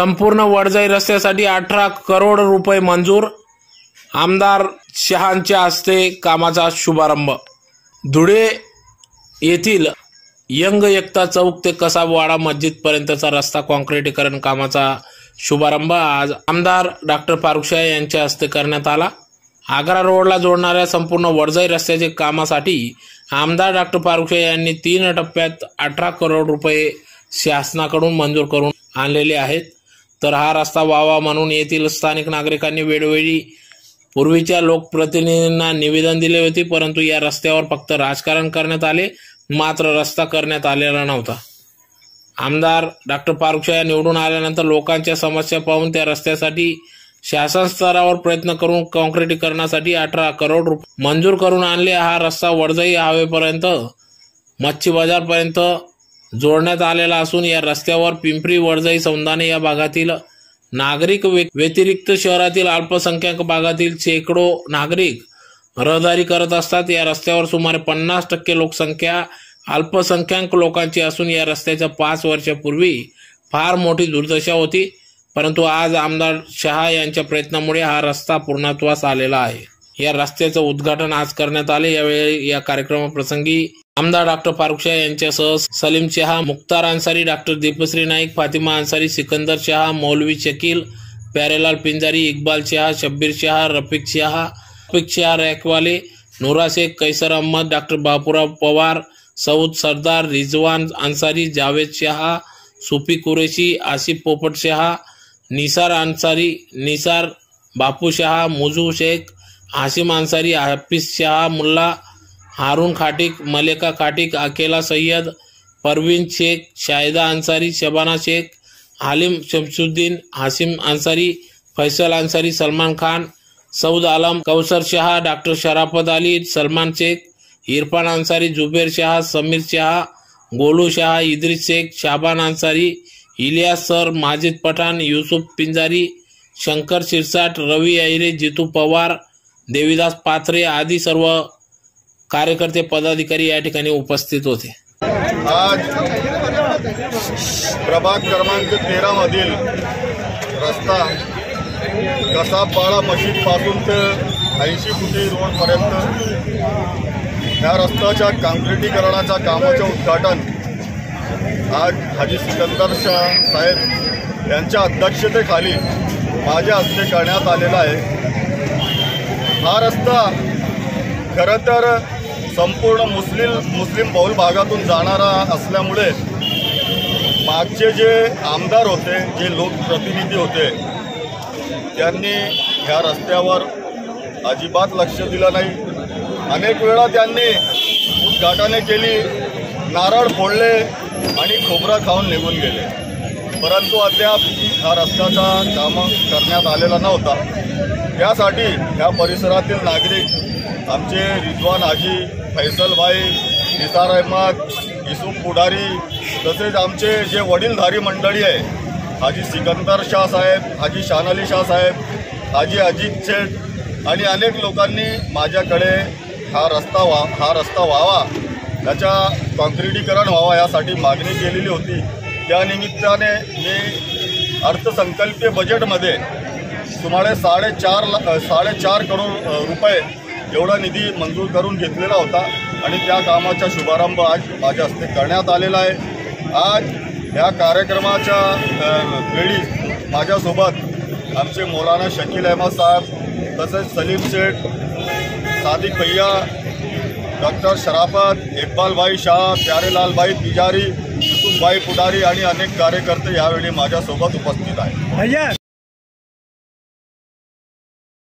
संपूर्ण वडजाई रस्त्यासाठी अठरा करोड रुपये मंजूर. आमदार शहांच्या हस्ते कामाचा शुभारंभ. धुळे येथील यंग एकता चौक ते कसाबवाडा मस्जिदपर्यंतचा रस्ता कॉन्क्रिटीकरण कामाचा शुभारंभ आज आमदार डॉक्टर फारुख शाह यांच्या हस्ते करण्यात आला. आग्रा रोडला जोडणाऱ्या संपूर्ण वडजाई रस्त्याचे कामासाठी आमदार डॉक्टर फारुख शाह यांनी तीन टप्प्यात अठरा करोड रुपये शासनाकडून मंजूर करून आणलेले आहेत. तर हा रस्ता व्हावा म्हणून येथील स्थानिक नागरिकांनी वेळोवेळी पूर्वीच्या लोकप्रतिनिधींना निवेदन दिले होते परंतु या रस्त्यावर फक्त राजकारण करण्यात आले मात्र रस्ता करण्यात आलेला नव्हता. आमदार डॉक्टर पारुक्षा निवडून आल्यानंतर लोकांच्या समस्या पाहून त्या रस्त्यासाठी शासन स्तरावर प्रयत्न करून काँक्रिटीकरणासाठी अठरा करोड रुपये मंजूर करून आणले. हा रस्ता वडजाई हवेपर्यंत मच्छी बाजारपर्यंत जोडण्यात आलेला असून या रस्त्यावर पिंपरी वडजाई सौंदाणे या भागातील नागरिक व्यतिरिक्त शहरातील अल्पसंख्याक भागातील शेकडो नागरिक रहदारी करत असतात. या रस्त्यावर सुमारे पन्नास टक्के लोकसंख्या अल्पसंख्याक लोकांची असून या रस्त्याच्या पाच वर्षापूर्वी फार मोठी दुर्दशा होती. परंतु आज आमदार शहा यांच्या प्रयत्नामुळे हा रस्ता पूर्णत्वास आलेला आहे. या रस्त्याचं उद्घाटन आज करण्यात आले. यावेळी या कार्यक्रमाप्रसंगी आमदार डॉक्टर फारुख शाह यांच्यासह सलीम शहा मुख्तार अन्सारी डॉक्टर दीपश्री नाईक फातिमा अन्सारी सिकंदर शहा मौलवी शकील प्यारेलाल पिंजारी इक्बाल शहा शब्बीर शहा रफिक शहा रफिक शहा रॅकवाले नुरा शेख कैसर अहमद डॉक्टर बापूराव पवार सऊद सरदार रिजवान अन्सारी जावेद शहा सुफी कुरेशी आसिफ पोपट शहा निसार अन्सारी निसार बापू शहा मुजू शेख आसिम अन्सारी हाफिज शहा मुल्ला हारून खाटिक मलेका खाटिक अकेला सय्यद परवीन शेख शाहिदा अन्सारी शबाना शेख हालिम शमसुद्दीन हासिम अन्सारी फैसल अन्सारी सलमान खान सऊद आलम कौसर शहा डॉक्टर शराफत अली सलमान शेख इरफान अन्सारी जुबेर शहा समीर शहा गोलू शहा इद्रिस शेख शाबान अन्सारी इलियास सर माजिद पठाण युसुफ पिंजारी शंकर शिरसाट रवी अहिरे जितू पवार देविदास पाथरे आदी सर्व कार्यकर्ते पदाधिकारी या ठिकाणी उपस्थित होते. आज प्रभाग क्रमांक तेरा मधील रस्ता कसाबपाडा मशीदपासून ते ऐंशी फुटी रोडपर्यंत या रस्त्याच्या काँक्रिटीकरणाच्या कामाचे उद्घाटन आज हाजी सिकंदर शाह साहेब यांच्या अध्यक्षतेखाली माझ्या हस्ते करण्यात आलेला आहे. हा रस्ता खरं तर संपूर्ण मुस्लिम मुस्लिम बहुल भागातून जाणारा असल्यामुळे मागचे जे आमदार होते जे लोकप्रतिनिधी होते त्यांनी ह्या रस्त्यावर अजिबात लक्ष दिलं नाही. अनेक वेळा त्यांनी उद्घाटने केली नारळ फोडले आणि खोबरं खाऊन निघून गेले. परंतु अद्याप हा रस्त्याचा कामं करण्यात आलेला नव्हता. त्यासाठी ह्या परिसरातील नागरिक आमचे रिजवान हाजी फैसलभाई निसार अहमद युसुफ पुढारी तसेच आमचे जे वडीलधारी मंडळी आहे हाजी सिकंदर शाह साहेब हाजी शान अली शाह साहेब हाजी अजित शेठ आणि अनेक लोकांनी माझ्याकडे हा रस्ता व्हा हा रस्ता व्हावा त्याच्या काँक्रिटीकरण व्हावा यासाठी मागणी केलेली होती. त्यानिमित्ताने मी अर्थसंकल्पीय बजेटमध्ये सुमारे साडेचार ला साडेचार करोड रुपये एवढा निधी मंजूर करून घेतलेला होता आणि त्या कामाचा शुभारंभ आज माझ्या हस्ते करण्यात आलेला आहे. आज या कार्यक्रमाच्या वेळी माझ्यासोबत आमचे मौलाना शकील अहमद साहेब तसेच सलीम शेख सादिक भैया डॉक्टर शराफत इकबालभाई शाह प्यारेलालबाई तिजारी युसुफ पुढारी आणि अनेक कार्यकर्ते यावेळी माझ्यासोबत उपस्थित आहेत.